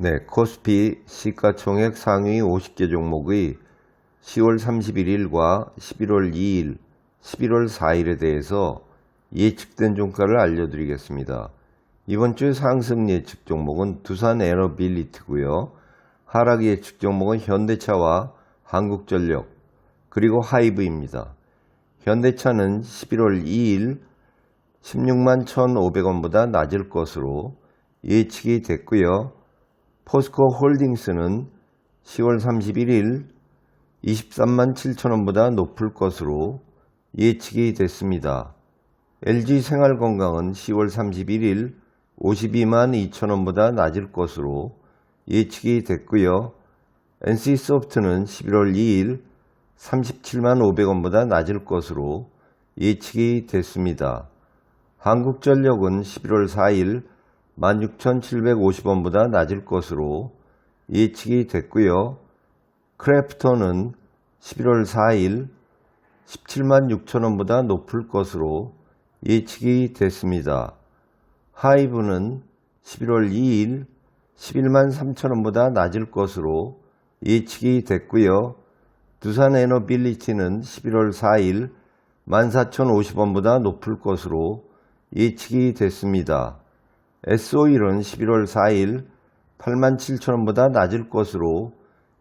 네, 코스피 시가총액 상위 50개 종목의 10월 31일과 11월 2일, 11월 4일에 대해서 예측된 종가를 알려드리겠습니다. 이번 주 상승 예측 종목은 두산 에너빌리티고요. 하락 예측 종목은 현대차와 한국전력, 그리고 하이브입니다. 현대차는 11월 2일 16만 1,500원보다 낮을 것으로 예측이 됐고요. 포스코 홀딩스는 10월 31일 23만 7천원보다 높을 것으로 예측이 됐습니다. LG 생활건강은 10월 31일 52만 2천원보다 낮을 것으로 예측이 됐고요. NC소프트는 11월 2일 37만 500원보다 낮을 것으로 예측이 됐습니다. 한국전력은 11월 4일 16,750원보다 낮을 것으로 예측이 됐고요. 크래프톤은 11월 4일 17만 6천원보다 높을 것으로 예측이 됐습니다. 하이브는 11월 2일 11만 3천원보다 낮을 것으로 예측이 됐고요. 두산 에너빌리티는 11월 4일 14,050원보다 높을 것으로 예측이 됐습니다. S-오일은 11월 4일 87,000원보다 낮을 것으로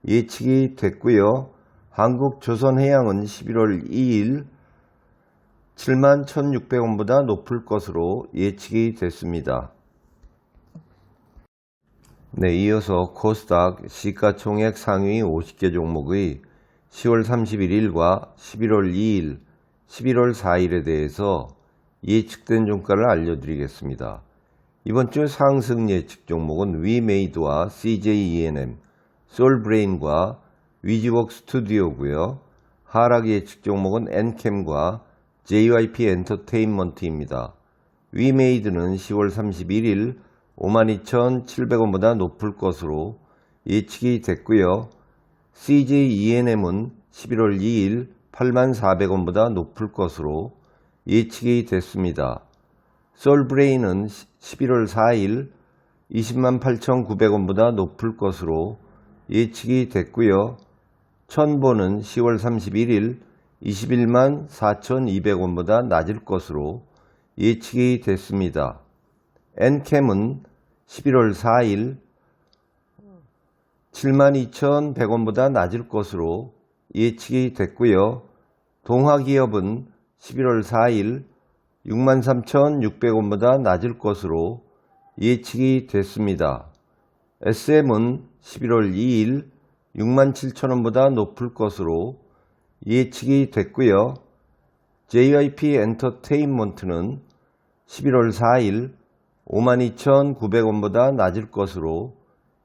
예측이 됐고요. 한국조선해양은 11월 2일 71,600원보다 높을 것으로 예측이 됐습니다. 네, 이어서 코스닥 시가총액 상위 50개 종목의 10월 31일과 11월 2일, 11월 4일에 대해서 예측된 종가를 알려드리겠습니다. 이번 주 상승 예측 종목은 위메이드와 CJENM, 솔브레인과 위지웍 스튜디오고요. 하락 예측 종목은 엔캠과 JYP 엔터테인먼트입니다. 위메이드는 10월 31일 52,700원보다 높을 것으로 예측이 됐고요. CJENM은 11월 2일 84,400원보다 높을 것으로 예측이 됐습니다. 솔브레인은 11월 4일 20만 8,900원보다 높을 것으로 예측이 됐고요. 천보는 10월 31일 21만 4,200원보다 낮을 것으로 예측이 됐습니다. 엔캠은 11월 4일 72,100원보다 낮을 것으로 예측이 됐고요. 동화기업은 11월 4일 63,600원보다 낮을 것으로 예측이 됐습니다. SM은 11월 2일 67,000원보다 높을 것으로 예측이 됐고요. JYP 엔터테인먼트는 11월 4일 52,900원보다 낮을 것으로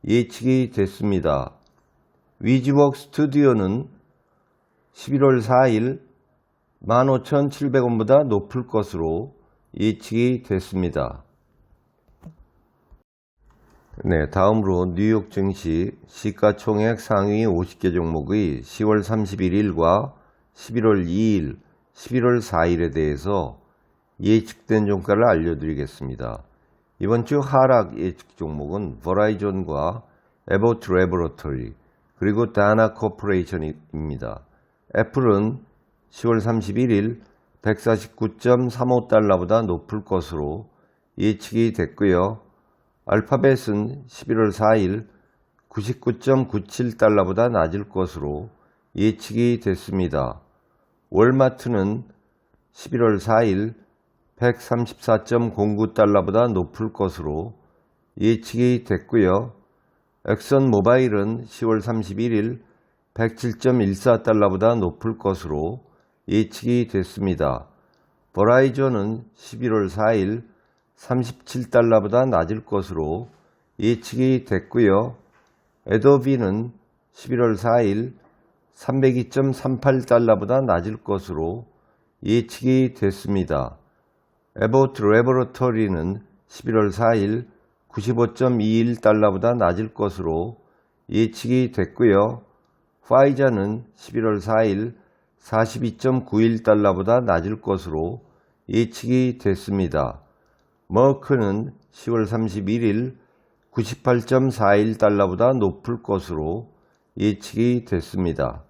예측이 됐습니다. 위즈웍 스튜디오는 11월 4일 15,700원보다 높을 것으로 예측이 됐습니다. 네, 다음으로 뉴욕 증시 시가총액 상위 50개 종목의 10월 31일과 11월 2일, 11월 4일에 대해서 예측된 종가를 알려드리겠습니다. 이번 주 하락 예측 종목은 버라이존과 에버트 레버러터리 그리고 다나 코퍼레이션입니다. 애플은 10월 31일 149.35달러보다 높을 것으로 예측이 됐고요. 알파벳은 11월 4일 99.97달러보다 낮을 것으로 예측이 됐습니다. 월마트는 11월 4일 134.09달러보다 높을 것으로 예측이 됐고요. 엑선 모바일은 10월 31일 107.14달러보다 높을 것으로 예측이 됐습니다. 버라이존은 11월 4일 37달러보다 낮을 것으로 예측이 됐고요. 에도비는 11월 4일 302.38달러보다 낮을 것으로 예측이 됐습니다. 에보트 레버러터리는 11월 4일 95.21달러보다 낮을 것으로 예측이 됐고요. 파이자는 11월 4일 42.91달러보다 낮을 것으로 예측이 됐습니다. 머크는 10월 31일 98.41달러보다 높을 것으로 예측이 됐습니다.